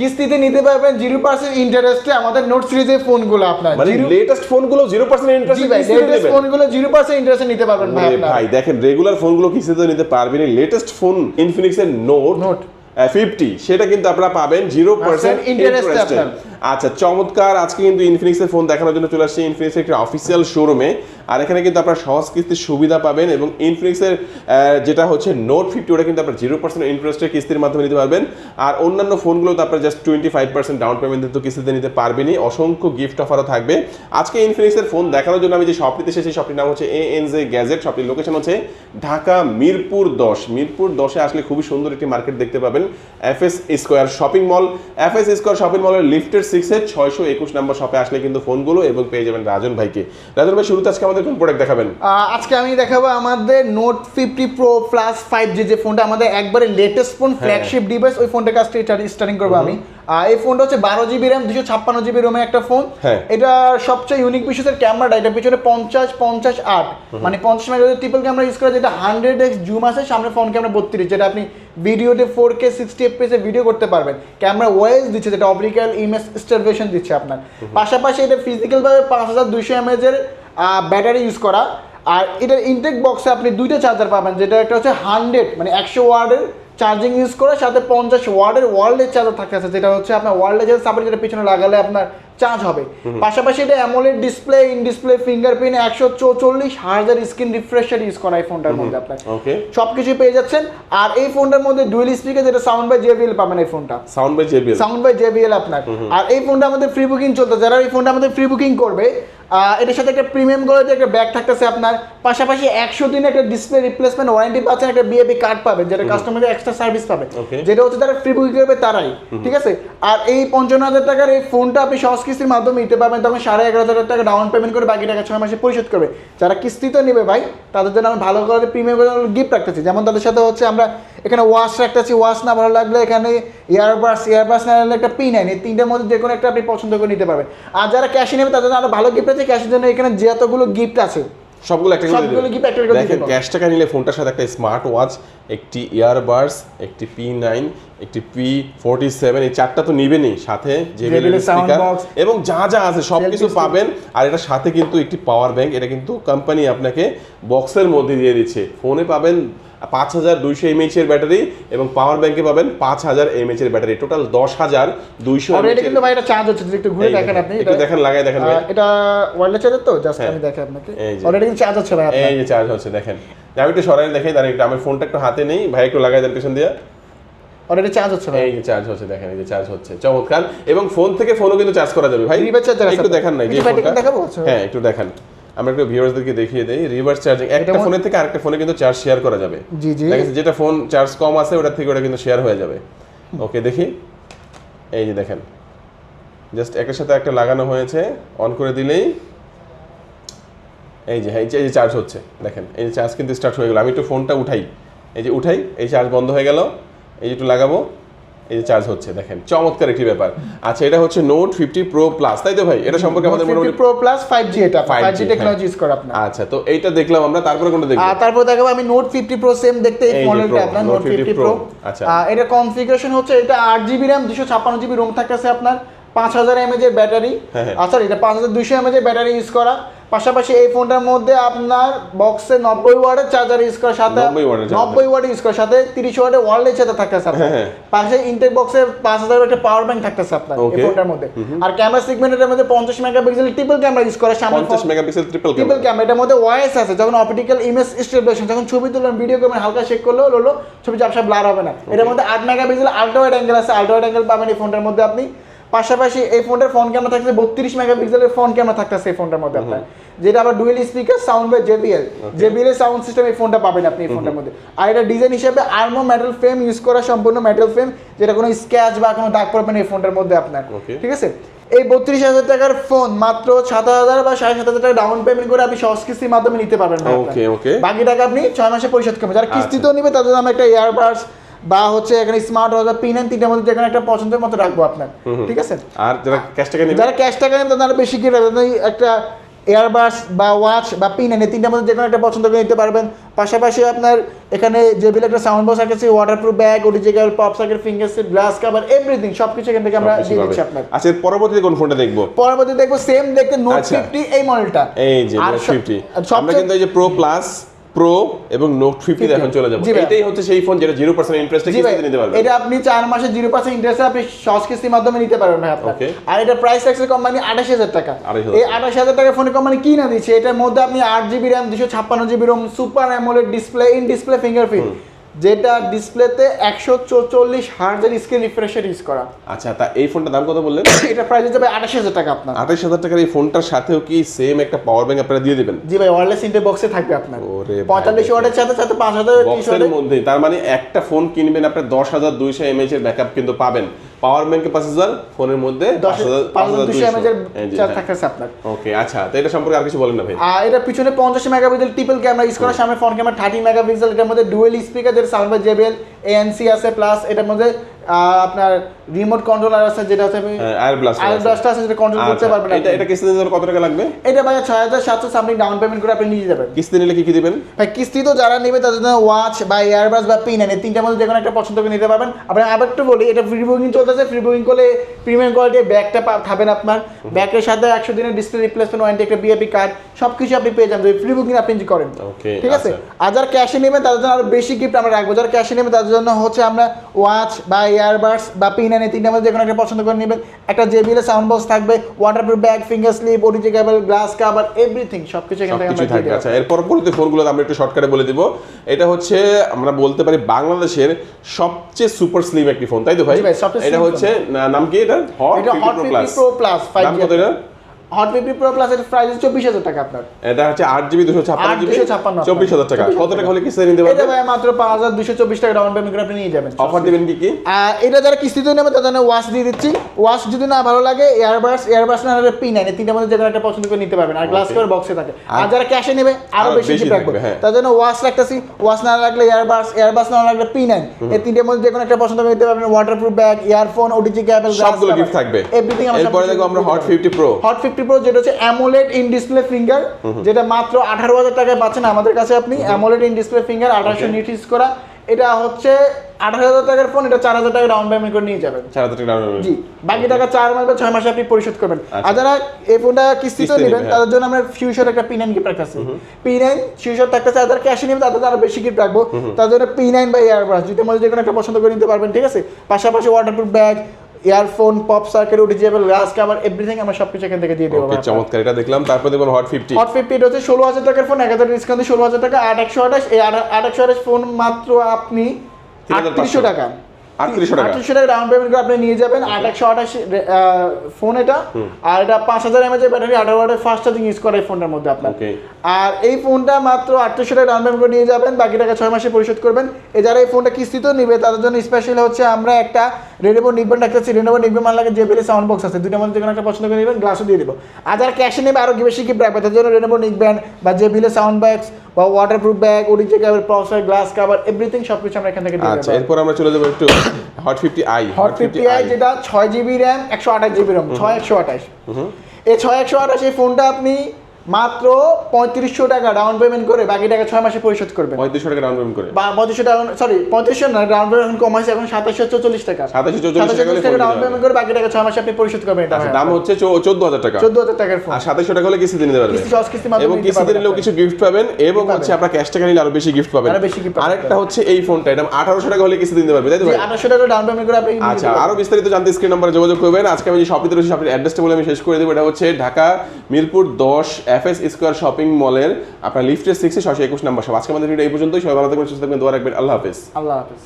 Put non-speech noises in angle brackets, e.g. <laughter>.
কিস্তিতে নিতে পারবেন জিরো পার্সেন্ট ইন্টারেস্টে আমাদের নোট সিরিজের ফোনগুলো আপনার। মানে লেটেস্ট ফোনগুলো জিরো পার্সেন্ট ইন্টারেস্ট লেটেস্ট ফোনগুলো জিরো পার্সেন্ট ইন্টারেস্টে নিতে পারবেন ভাই আপনার। ভাই দেখেন রেগুলার ফোনগুলো কিস্তিতে নিতে পারবেন লেটেস্ট ফোন ইনফিনিক্স এর নোট Note। ফিফটি সেটা কিন্তু আপনারা পাবেন জিরো পার্সেন্ট ইন্টারেস্টে। আচ্ছা চমৎকার আজকে কিন্তু ইনফিনিক্সের ফোন দেখানোর জন্য চলে আসছে ইনফিনিক্স একটি অফিসিয়াল শোরুমে আর এখানে কিন্তু আপনারা সহজ কিস্তির সুবিধা পাবেন এবং ইনফিনিক্সের যেটা হচ্ছে নোট ফিফটি ওটা কিন্তু আপনার জিরো পার্সেন্ট ইন্টারেস্টের কিস্তির মাধ্যমে নিতে পারবেন। আর অন্যান্য ফোনগুলো তো আপনার just twenty five percent down payment তো কিস্তিতে নিতে পারবেনই। অসংখ্য গিফট অফারও থাকবে। আজকে ইনফিনিক্সের ফোন দেখানোর জন্য আমি যে শপটিতে এসেছি শপটির নাম হচ্ছে এ এন জে গ্যাজেট শপটির লোকেশন হচ্ছে ঢাকা মিরপুর দশ। মিরপুর দশে আসলে খুবই সুন্দর একটি মার্কেট দেখতে পাবেন। F S square shopping mall. F S square shopping মলের লিফটের সিক্সের ছয়শো একুশ নম্বর শপে আসলে কিন্তু ফোনগুলো এবং পেয়ে যাবেন রাজন ভাইকে। রাজন ভাই শুরুতে আজকে আমাদের কোন প্রোডাক্ট দেখাবেন? আজকে আমি দেখাবো আমাদের Note fifty pro plus five G যে ফোনটা আমাদের একবারে লেটেস্ট ফোন ফ্ল্যাগশিপ ডিভাইস ওই ফোনটা থেকে স্টার্টিং করব আমি। এই ফোনটা হচ্ছে বারো জিবি র্যাম দুশো ছাপ্পান্ন জিবি রোমে একটা ফোন হ্যাঁ। এটা সবচেয়ে ইউনিক বিষয় ক্যামেরাটা এটা পিছনে পঞ্চাশ পঞ্চাশ আট। মানে পঞ্চাশ মেগা ট্রিপল ক্যামেরা ইউজ করে যেটা হান্ড্রেড এক্স জুম আছে সামনে ফোন ক্যামেরা বত্রিশ যেটা আপনি ভিডিওতে four K sixty FPS video করতে পারবেন। ক্যামেরা ওয়েস দিচ্ছে যেটা অপটিক্যাল ইমেজ স্টারভেশন দিচ্ছে আপনার। পাশাপাশি এটা ফিজিক্যালভাবে পাঁচ হাজার দুইশো এমএজের ব্যাটারি ইউজ করা। আর এটার ইনটেক বক্সে আপনি দুইটা চার্জার পাবেন যেটা একটা হচ্ছে হান্ড্রেড মানে একশো ওয়ার্ডের চার্জিং ইউজ করে সাথে পঞ্চাশ ওয়ার্ডের ওয়ার্ল্ডের চার্জার থাকতে আছে, যেটা হচ্ছে আপনার ওয়ার্ল্ডের চার্জার সাপোর্ট যেটা পিছনে লাগালে আপনার চার্জ হবে। পাশাপাশি এটা AMOLED display in display fingerprint একশো চৌচল্লিশ হাজার স্ক্রিন রিফ্রেশার ইউজ করা এই ফোনটার মধ্যে আপনার। ওকে সবকিছু পেয়ে যাচ্ছেন। আর এই ফোনটার মধ্যে ডুয়েল স্পিকার যেটা সাউন্ড বাই জেবিএল পাবেন এই ফোনটা sound by JBL sound by JBL আপনার। আর এই ফোনটা আমাদের ফ্রি বুকিং চলতে যারা এই ফোনটা আমাদের ফ্রি বুকিং করবে এটার সাথে একটা প্রিমিয়াম কোয়ালিটি একটা ব্যাগ থাকতেছে আপনার। পাশাপাশি একশো দিনে একটা ডিসপ্লে রিপ্লেসমেন্ট ওয়ারেন্টি পাচ্ছেন একটা বিএপি কার্ড পাবেন যেটা কাস্টমারদের এক্সট্রা সার্ভিস পাবে। যেটা হচ্ছে তারা ফ্রি বুকিং করবে তারাই। ঠিক আছে? আর এই পঞ্চান্ন হাজার টাকার এই ফোনটা আপনি সহজ কিস্তির মাধ্যমে নিতে পারবেন, তখন সাড়ে এগারো হাজার টাকা ডাউন পেমেন্ট করে বাকি টাকা ছয় মাসে পরিশোধ করবে। যারা কিস্তিতে নেবে ভাই, তাদের জন্য আমরা ভালো করে প্রিমিয়াম গিফট রাখতেছি। যেমন তাদের সাথে হচ্ছে আমরা এখানে ওয়াশ রাখতেছি। ওয়াশ না ভালো লাগলে এখানে ইয়ারবাস ইয়ারবাস না লাগলে একটা পিন আইন এই তিনটার মধ্যে যে কোনো একটা আপনি পছন্দ করে নিতে পারবেন। আর যারা ক্যাশে নেবে, তাদের জন্য আরও ভালো গিফট আছে। ক্যাশের জন্য এখানে যে এতগুলো গিফট আছে সবগুলো একটা করে সবগুলো একটা করে দেখেন ক্যাশ টাকা নিলে ফোনটার সাথে একটা স্মার্ট ওয়াচ একটি ইয়ারবাডস একটি পি নাইন একটি পি ফোরটি সেভেন এই চারটা তো নেবেনই সাথে জেবিএল স্পিকার এবং যা যা আছে সব কিছু পাবেন। আর এটার সাথে কিন্তু একটি পাওয়ার ব্যাংক এটা কিন্তু কোম্পানি আপনাকে বক্সের মধ্যে দিয়ে দিচ্ছে। ফোনে পাবেন পাঁচ হাজার দুইশো এমএইচ এর ব্যাটারি এবং পাওয়ার ব্যাংকে পাবেন পাঁচ হাজার এমএইচ এর ব্যাটারি। টোটাল দশ হাজার দুইশো কিন্তু ভাই এটা চার্জ হচ্ছে একটু ঘুরে দেখেন আপনি একটু দেখেন লাগাই দেখেন এটা ওয়ারলেস চার্জার তো? জাস্ট হ্যাঁ। আমি দেখাই আপনাকে। অলরেডি কিন্তু চার্জ হচ্ছে ভাই এই যে চার্জ হচ্ছে দেখেন। আমি একটু সরাই দেখাই তার একটু আমার ফোনটা একটু হাতে নেই। ভাই একটু লাগাই দেন পেছন দিয়ে। অলরেডি চার্জ হচ্ছে ভাই। এই যে চার্জ হচ্ছে দেখেন এই যে চার্জ হচ্ছে। চমৎকার। এবং ফোন থেকে ফোনও কিন্তু চার্জ করা যাবে ভাই। একটু দেখান না দেখাবো? আচ্ছা। হ্যাঁ একটু দেখান। আমরা একটু ভিউয়ার্সদেরকে দেখিয়ে দেই রিভার্স চার্জিং একটা ফোনের থেকে আরেকটা ফোনে কিন্তু চার্জ শেয়ার করা যাবে। জি জি। দেখেন যেটা ফোন চার্জ কম আছে ওটা থেকে ওটা কিন্তু শেয়ার হয়ে যাবে। ওকে দেখি। এই যে দেখেন। জাস্ট একের সাথে একটা লাগানো হয়েছে অন করে দিলেই। এই যে হ্যাঁ এই যে- এই যে চার্জ হচ্ছে। দেখেন এই যে চার্জ কিন্তু স্টার্ট হয়ে গেল। আমি একটু ফোনটা উঠাই। এই যে উঠাই এই চার্জ বন্ধ হয়ে গেল। এই যে একটু লাগাবো। এই যে চার্জ হচ্ছে দেখেন চমৎকার একটি ব্যাপার। আচ্ছা এটা হচ্ছে নোট ফিফটি প্রো প্লাস তাই তো ভাই? এটা সম্পর্কে আমাদের মোটামুটি প্রো প্লাস ফাইভ জি এটা 5G five G. Technology use করে আপনার। আচ্ছা তো এইটা দেখলাম আমরা তারপরে কোনটা দেখব? তারপর দেখাবো আমি নোট ফিফটি প্রো সেম দেখতে এই মডেলটা আপনার নোট 50 ফিফটি প্রো আচ্ছা। এটা কনফিগারেশন হচ্ছে এটা আট জিবি র্যাম দুশো ছাপ্পান্ন জিবি রোম থাকতেছে আপনার। পাঁচ হাজার এমএজ এর ব্যাটারি হ্যাঁ। আচ্ছা এটা পাঁচ হাজার দুশো এমএজ এর ব্যাটারি ইউজ করা। পাশাপাশি এই ফোনটার মধ্যে আপনার বক্সে নব্বই ওয়ার্ডের চার্জার ইউজ করার সাথে 90 watt এর charger। নব্বই ওয়ার্ড ইউজ করার সাথে তিরিশ ওয়ার্ডের ওয়ার্ল্ডের চার্জার থাকতেছে আপনার। হ্যাঁ, হ্যাঁ। পাশে ইনটেক বক্সে পাঁচ হাজার একটা পাওয়ার ব্যাংক থাকতেছে আপনার এই ফোনটার মধ্যে। আর ক্যামেরা সেগমেন্টের মধ্যে পঞ্চাশ মেগাপিক্সেল ট্রিপল ক্যামেরা ইউজ করা সামনে পঞ্চাশ মেগাপিক্সেল ট্রিপল ট্রিপল ক্যামেরা এটার মধ্যে ওয়াইস আছে যখন অপটিক্যাল ইমেজ স্টেবিলাইজেশন যখন ছবি তুলবেন ভিডিও করবেন হালকা শেক করলেও হলো ছবি ঝাপসা ব্লার হবে না। এটার মধ্যে আট মেগাপিক্সেল আল্ট্রা ওয়াইড অ্যাঙ্গেল আছে। আল্ট্রা ওয়াইড অ্যাঙ্গেল পাবেন এই ফোনটার মধ্যে আপনি। পাশাপাশি এই ফোনটার ফ্রন্ট ক্যামেরা থাকছে বত্রিশ মেগাপিক্সেলের ফ্রন্ট ক্যামেরা থাকতেছে এই ফোনটার মধ্যে আপনার। যেটা আবার dual speaker sound by JBL JBL এর সাউন্ড সিস্টেম এই ফোনটা পাবেন আপনি এই ফোনটার মধ্যে। আর এটা ডিজাইন হিসেবে আর্মো মেটাল ফ্রেম ইউজ করা সম্পূর্ণ মেটাল ফ্রেম যেটা কোনো স্ক্র্যাচ বা কোনো দাগ পড়বে না এই ফোনটার মধ্যে আপনার। ঠিক আছে? এই বত্রিশ হাজার টাকার ফোন মাত্র সাত হাজার বা সাড়ে সাত হাজার টাকা ডাউন পেমেন্ট করে আপনি সহজ কিস্তির মাধ্যমে নিতে পারবেন. বাকি টাকা আপনি ছয় মাসে পরিশোধ করবেন। যারা কিস্তিতেও নিবে তাদের নামে একটা ইয়ারবাডস বা হচ্ছে এখানে স্মার্ট ওয়াচ পিন এন্ড তিনটার মধ্যে যেখানে একটা পছন্দের মতো রাখব আপনার। ঠিক আছে? আর যারা ক্যাশ টাকা নেবে? যারা ক্যাশ টাকা নেবেন তারা বেশি কি একটা এয়ারবাস বা ওয়াচ বা পিন এনে তিনটার মধ্যে যে কোনো একটা পছন্দ করে নিতে পারবেন। পাশাপাশি আপনার এখানে যে বিল একটা sound box রাখেছি waterproof bag OTG cable pop socket finger set glass cover everything সবকিছু এখান থেকে আমরা দিয়ে দিচ্ছি আপনার। আচ্ছা পরবর্তীতে কোন ফোনটা দেখব? পরবর্তী দেখব সেম দেখতে নোট আচ্ছা। ফিফটি এই মডেলটা এই যে নোট সব- ফিফটি আমরা কিন্তু এই যে প্রো প্লাস প্রো এবং নোট ফিফটি 50 এখন চলে যাব। এটাই হচ্ছে সেই ফোন যেটা জিরো পার্সেন্ট ইন্টারেস্টে কিস্তিতে নিতে পারবেন। এটা আপনি চার মাসে জিরো পার্সেন্ট ইন্টারেস্টে আপনি সহজ কিস্তির মাধ্যমে নিতে পারবেন ভাই আপনার। আর এটা প্রাইস রাখছে কোম্পানি আঠাশ হাজার টাকা। এই আঠাশ হাজার টাকা ফোনে কোম্পানি কি না দিচ্ছে এটার মধ্যে আপনি আট জিবি র্যাম দুশো ছাপ্পান্ন GB ROM super AMOLED display in display fingerprint যেটা ডিসপ্লেতে একশো চৌচল্লিশ হার্জের স্ক্রিন রিফ্রেশার ইউজ করা। আচ্ছা তা এই ফোনটার দাম কত বললেন? <coughs> এটা প্রাইস হয়ে যাবে আঠাশ হাজার টাকা আপনার। আঠাশ হাজার টাকার এই ফোনটার সাথেও কি সেম একটা পাওয়ার ব্যাংক আপনারা দিয়ে দেবেন? জি ভাই ওয়ারলেস ইন্টার বক্সে থাকবে আপনার। পঁয়তাল্লিশ ওয়ার্ডের ওয়াটের সাথে সাথে পাঁচ হাজার ত্রিশ বক্সের মধ্যে তার মানে একটা ফোন কিনবেন আপনার দশ হাজার দুইশো এমএইচ এর ব্যাকআপ কিন্তু পাবেন। পাওয়ার ব্যাংকে পাঁচ হাজার ফোনের মধ্যে পাঁচ হাজার দুশো এমএজের চার্জ হ্যাঁ। থাকতেছে আপনার। ওকে আচ্ছা তো এটা সম্পর্কে আর কিছু বলেন না ভাই। আর এটা পিছনে পঞ্চাশ মেগাপিক্সেল ট্রিপল ক্যামেরা ইউজ করা সামনে ফ্রন্ট ক্যামেরা থার্টি মেগাপিক্সেল এটার মধ্যে ডুয়েল স্পিকার যেটা সাউন্ড বাই জেবিএল এএনসি আছে প্লাস এটার মধ্যে আপনার রিমোট কন্ট্রোলার আছে যেটা আপনি আয়ার ব্লাস্টার আয়ার ব্লাস্টার আছে যেটা কন্ট্রোল করতে পারবেন আচ্ছা, এটা এটা কিস্তিতে নিতে কত টাকা লাগবে? এটা ভাই ছয় হাজার সাতশো সামথিং ডাউন পেমেন্ট করে আপনি নিয়ে যাবেন। কিস্তি নিলে কি কি দিবেন? ভাই কিস্তি তো যারা নেবে তাদের জন্য ওয়াচ বা এয়ারবাস বা পিন এনে তিনটার মধ্যে যে কোনো একটা পছন্দ করে নিতে পারবেন। আপনার আবার একটু বলি এটা ফ্রি বুকিং চলতেছে ফ্রি বুকিং করলে প্রিমিয়াম কোয়ালিটির ব্যাগটা পাবেন আপনার। ব্যাগের সাথে একশো দিনের ডিসপ্লে রিপ্লেসমেন্ট ওয়ারেন্টি একটা বিএপি কার্ড সবকিছু আপনি পেয়ে যাবেন। যদি ফ্রি বুকিং আপনি যদি করেন। Okay, ঠিক আছে? আচ্ছা। আর যারা ক্যাশে নেবেন তাদের জন্য আরও বেশি গিফট আমরা রাখব। যারা ক্যাশে নেবেন তাদের জন্য হচ্ছে আমরা ওয়াচ বা ইয়ারবাডস বা পিন এনে তিনটার মধ্যে যে কোনো একটা পছন্দ করে নেবেন। একটা জেবিএল সাউন্ড বক্স থাকবে waterproof bag finger sleeve OTG cable glass cover everything সব কিছু এখানে আমরা থাকবে। আচ্ছা এর পরবর্তী ফোনগুলো আমরা একটু শর্টকাটে বলে দিব। এটা হচ্ছে আমরা বলতে পারি বাংলাদেশের সবচেয়ে সুপার স্লিম একটি ফোন তাই তো ভাই? এটা হচ্ছে নাম কি এটা Hot pro plus 5 Hot fifty pro plus এর প্রাইস চব্বিশ হাজার টাকা আপনার। এটা হচ্ছে আট জিবি দুশো ছাপ্পান্ন জিবি 8,256 চব্বিশ হাজার টাকা। কত টাকা হলে কিস্তি নিতে এটা পারবেন ভাই মাত্র পাঁচ হাজার দুশো চব্বিশ টাকা ডাউন পেমেন্ট করে আপনি নিয়ে যাবেন। অফার দিবেন কি কি? এটা যারা কিস্তিতে নেবে তাদের জন্য ওয়াশ দিয়ে দিচ্ছি। ওয়াশ যদি না ভালো লাগে এয়ারবাস এয়ারবাস না হলে পিন আনে তিনটা মধ্যে যে একটা পছন্দ করে নিতে পারবেন। আর গ্লাস করে বক্সে থাকে। আর যারা ক্যাশে নেবে আরও বেশি gift থাকবে, হ্যাঁ। তার জন্য ওয়াশ রাখতেছি ওয়াশ না লাগলে এয়ারবাস এয়ারবাস না লাগলে পিন এই তিনটের মধ্যে যে কোনো একটা পছন্দ করে নিতে পারবেন। Waterproof bag earphone OTG cable সবগুলো গিফট থাকবে। এভরিথিং আমরা এরপরে দেখো আমরা Hot fifty pro Hot fifty pro যেটা হচ্ছে অ্যামোলেড ইন ডিসপ্লে ফিঙ্গার যেটা মাত্র আঠারো হাজার টাকায় পাচ্ছেন আমাদের কাছে আপনি অ্যামোলেড ইন ডিসপ্লে ফিঙ্গার আঠারোশো Okay. নিট ইউজ করা এটা হচ্ছে আঠারো হাজার টাকার ফোন এটা চার হাজার টাকা ডাউন পেমেন্ট করে নিয়ে যাবেন। চার হাজার টাকা জি বাকি টাকা চার মাস বা ছয় মাসে আপনি পরিশোধ করবেন। আচ্ছা। আর যারা এই ফোনটা কিস্তিতে নেবেন তাদের জন্য আমরা ফিউচার একটা পি নাইন গিফট রাখতেছি পি নাইন ফিউচার থাকতেছে আর যারা ক্যাশে নেবেন তাদের আরও বেশি গিফট রাখব। তার জন্য পি নাইন বা এয়ারব্রাশ দুটোর মধ্যে যে কোনো একটা পছন্দ করে নিতে পারবেন ঠিক আছে? পাশাপাশি waterproof bag earphone pop socket OTG cable glass cover everything আমরা সবকিছু এখান থেকে দিয়ে দেবো ওকে চমৎকার এটা দেখলাম। তারপর দেখুন হট ফিফটি হট ফিফটি এটা হচ্ছে ষোলো হাজার টাকার ফোন এক হাজার ডিসকাউন্ট ষোলো হাজার টাকা আট একশো আঠাশ। এই আট আট একশো আঠাশ ফোন মাত্র আপনি 3,500 টাকা। 3800 টাকা। আটত্রিশশো টাকা ডাউন পেমেন্ট করে আপনি নিয়ে যাবেন। আট একশো আঠাশ ফোন এটা। আর এটা পাঁচ হাজার এমএচ ব্যাটারি আঠারো ওয়াটের ফাস্ট চার্জিং ইউজ করে এই ফোনটার মধ্যে আপনার. আর এই ফোনটা মাত্র আটত্রিশশো টাকা ডাউন পেমেন্ট করে নিয়ে যাবেন। বাকি টাকা ছয় মাসে পরিশোধ করবেন। এ যারা এই ফোনটা কিস্তিতেও নেবে তাদের জন্য স্পেশাল হচ্ছে আমরা একটা রেনোভো নিকবেন রাখতেছি রেনোভো নিকবেন মাল লাগে যে বেলে সাউন্ড বক্স আছে। দুইটার মধ্যে যে কোনো একটা পছন্দ করে নেবেন গ্লাসও দিয়ে দেবো। আর যারা ক্যাশে নেবে আরও বেশি গিফট রাখবে তার জন্য রেনোভো নিকবেন বা যে বিলে সাউন্ড বক্স বা ওয়াটারপ্রুফ ব্যাগ ওডিজে ক্যাবের প্রসেসর গ্লাস কাভার এভরিথিং সব কিছু আমরা এখান থেকে দিয়ে আচ্ছা এরপর আমরা চলে যাব একটু Hot fifty I Hot fifty I যেটা ছয় জিবি র্যাম একশো আঠাশ জিবি র্যাম ছয় একশো আঠাশ। এই ছয় একশো আঠাশ এই ফোনটা আপনি মাত্র পঁয়ত্রিশশো টাকা ডাউন পেমেন্ট করে বাকি টাকা ছয় মাসে পরিশোধ করবে পঁয়ত্রিশশো টাকা ডাউন পেমেন্ট করে। বা পঁয়ত্রিশশো টাকা সরি পঁয়ত্রিশশো না ডাউন পেমেন্ট এখন কম হয়েছে এখন সাতাশশো চল্লিশ টাকা। 2744 টাকা টাকা ডাউন পেমেন্ট করে বাকি টাকা ছয় মাসে আপনি পরিশোধ করবেন এটা। আচ্ছা দাম হচ্ছে চোদ্দ হাজার টাকা। চোদ্দ হাজার টাকার ফোন আর সাতাশশো টাকা হলে কিস্তিতে নিতে পারবে কিস্তি সহজ কিস্তির এবং কিস্তিতে পারবেন নিলেও কিছু গিফট পাবেন এবং। হচ্ছে আপনার ক্যাশ টাকা নিলে আরও বেশি গিফট পাবেন। আরও বেশি পাবেন। আরেকটা হচ্ছে এই ফোনটা এটা আঠারোশো টাকা হলে কিস্তিতে নিতে পারবে তাই তো আঠাশশো টাকা ডাউন পেমেন্ট করে আপনি আচ্ছা আরও বিস্তারিত জানতে স্ক্রিন নাম্বারে যোগাযোগ করবেন। আজকে আমি যে শপিতে রয়েছে শপের অ্যাড্রেসটা বলে আমি শেষ করে দেবো। এটা হচ্ছে ঢাকা মিরপুর দশ এফ এস স্কোয়ার শপিং মলের আপনার লিফটের সিক্সে ছশো একুশ নাম্বার সব আজকে আমাদের ভিডিও এই পর্যন্তই। সবাই ভালো থাকবেন, সুস্থ থাকবেন, দোয়া রাখবেন। আল্লাহ হাফিজ। আল্লাহ হাফিজ।